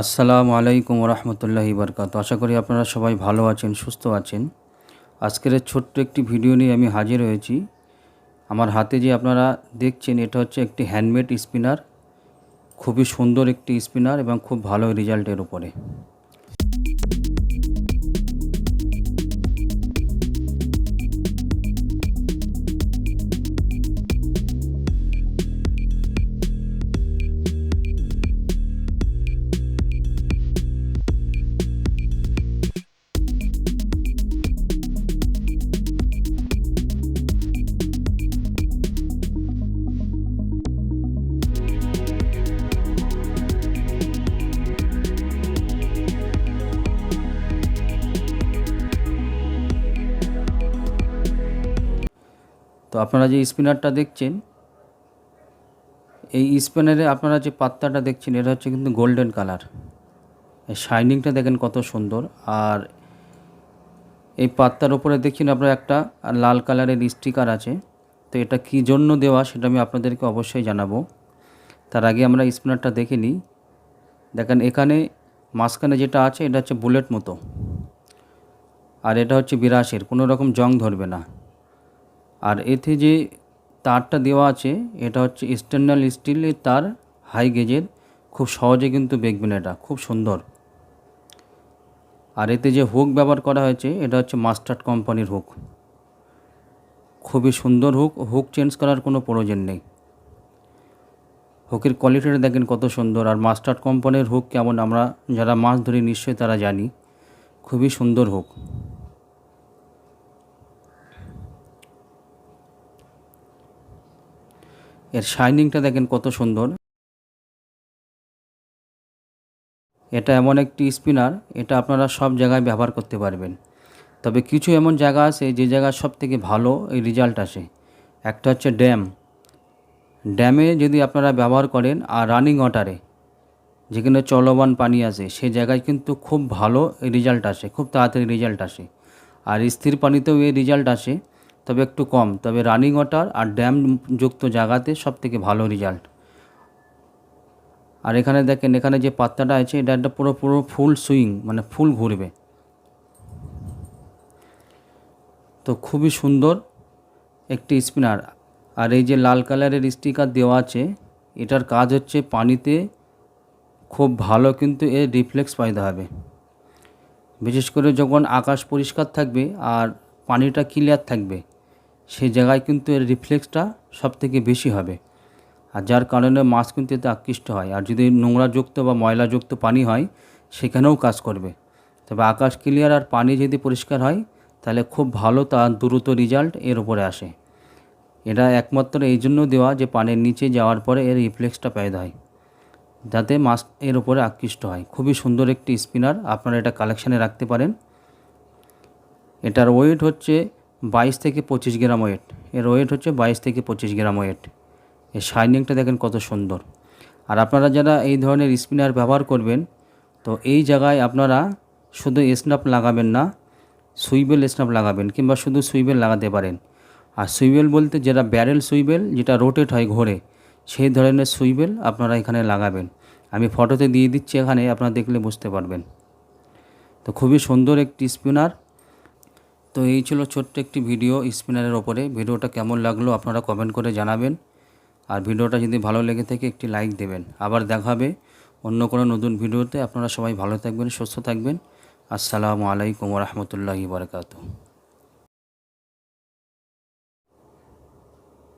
আসসালামু আলাইকুম রহমতুল্লাহি বরকাত। আশা করি আপনারা সবাই ভালো আছেন, সুস্থ আছেন। আজকের ছোট্ট একটি ভিডিও নিয়ে আমি হাজির হয়েছি। আমার হাতে যে আপনারা দেখছেন, এটা হচ্ছে একটি হ্যান্ডমেড স্পিনার। খুবই সুন্দর একটি স্পিনার এবং খুব ভালো রেজাল্টের উপরে। তো আপনারা যে স্পিনারটা দেখছেন, এই স্পিনারে আপনারা যে পাত্তাটা দেখছেন, এটা হচ্ছে কিন্তু গোল্ডেন কালার। শাইনিংটা দেখেন কত সুন্দর। আর এই পাত্তার উপরে দেখছেন আপনার একটা লাল কালারের স্টিকার আছে। তো এটা কী জন্য দেওয়া সেটা আমি আপনাদেরকে অবশ্যই জানাব। তার আগে আমরা স্পিনারটা দেখে নিই। দেখেন এখানে মাঝখানে যেটা আছে, এটা হচ্ছে বুলেট মতো। আর এটা হচ্ছে বিরাশের, কোনো রকম জং ধরবে না। আর এতে যে তারটা দেওয়া আছে, এটা হচ্ছে স্টেনলেস স্টিলের তার, হাই গেজের। খুব সহজে কিন্তু দেখবেন এটা, খুব সুন্দর। আর এতে যে হুক ব্যবহার করা হয়েছে, এটা হচ্ছে মাস্টার্ড কোম্পানির হুক। খুবই সুন্দর হুক হুক চেঞ্জ করার কোনো প্রয়োজন নেই। হুকের কোয়ালিটিটা দেখেন কত সুন্দর, আর মাস্টার্ড কোম্পানির হুক কেমন, আমরা যারা মাছ ধরি নিশ্চয়ই তারা জানি। খুবই সুন্দর হুক। এর শাইনিংটা দেখেন কত সুন্দর। এটা এমন একটি স্পিনার, এটা আপনারা সব জায়গায় ব্যবহার করতে পারবেন। তবে কিছু এমন জায়গা আছে, যে জায়গা সব থেকে ভালো এই রেজাল্ট আসে। একটা হচ্ছে ড্যাম ড্যামে যদি আপনারা ব্যবহার করেন, আর রানিং ওয়াটারে যেখানে চলমান পানি আছে সেই জায়গায় কিন্তু খুব ভালো রেজাল্ট আসে, খুব তাড়াতাড়ি রেজাল্ট আসে। আর স্থির পানিতেও এই রেজাল্ট আসে। তবে একটু কম। তবে রানিং ওয়াটার আর ড্যাম যুক্ত জায়গাতে সব থেকে ভালো রেজাল্ট আর এখানে দেখেন, এখানে যে পাত্তাটা আছে, এটা একটা পুরো পুরো ফুল সুইং মানে ফুল ঘুরবে। তো খুবই সুন্দর একটি স্পিনার আর এই যে লাল কালারের স্টিকার দেওয়া আছে, এটার কাজ হচ্ছে পানিতে খুব ভালো কিন্তু এর রিফ্লেক্স পাইতে হবে। বিশেষ করে যখন আকাশ পরিষ্কার থাকবে আর পানিটা ক্লিয়ার থাকবে। সেই জায়গায় কিন্তু এর রিফ্লেক্সটা সব থেকে বেশি হবে। আর যার কারণে মাছ কিন্তু এতে আকৃষ্ট হয়। আর যদি নোংরাযুক্ত বা ময়লাযুক্ত পানি হয়, সেখানেও কাজ করবে। তবে আকাশ ক্লিয়ার আর পানি যদি পরিষ্কার হয়, তাহলে খুব ভালো তার দ্রুত রেজাল্ট এর উপরে আসে। এটা একমাত্র এই জন্য দেওয়া যে পানির নিচে যাওয়ার পরে এর রিফ্লেক্সটা পেয়ে হয়, যাতে মাছ এর উপরে আকৃষ্ট হয়। খুবই সুন্দর একটি স্পিনার আপনারা এটা কালেকশানে রাখতে পারেন। এটার ওয়েট হচ্ছে বাইশ থেকে পঁচিশ গ্রাম ওয়েট। এর ওয়েট হচ্ছে বাইশ থেকে পঁচিশ গ্রাম ওয়েট। এর শাইনিংটা দেখেন কত সুন্দর। আর আপনারা যারা এই ধরনের স্পিনার ব্যবহার করবেন, তো এই জায়গায় আপনারা শুধু স্নাপ লাগাবেন না, সুইবেল স্নাপ লাগাবেন কিংবা শুধু সুইবেল লাগাতে পারেন। আর সুইবেল বলতে যেটা ব্যারেল সুইবেল, যেটা রোটেট হয় ঘোরে, সেই ধরনের সুইবেল আপনারা এখানে লাগাবেন। আমি ফটোতে দিয়ে দিচ্ছি এখানে, আপনারা দেখলে বুঝতে পারবেন। তো খুবই সুন্দর একটি স্পিনার। তো এই ছিল ছোট্ট একটি ভিডিও স্পিনারের ওপরে। ভিডিওটা কেমন লাগল আপনারা কমেন্ট করে জানাবেন। আর ভিডিওটা যদি ভালো লেগে থাকে, একটি লাইক দেবেন। আবার দেখাবে অন্য কোনো নতুন ভিডিওতে। আপনারা সবাই ভালো থাকবেন, সুস্থ থাকবেন। আসসালামু আলাইকুম রহমতুল্লাহি বারকাতু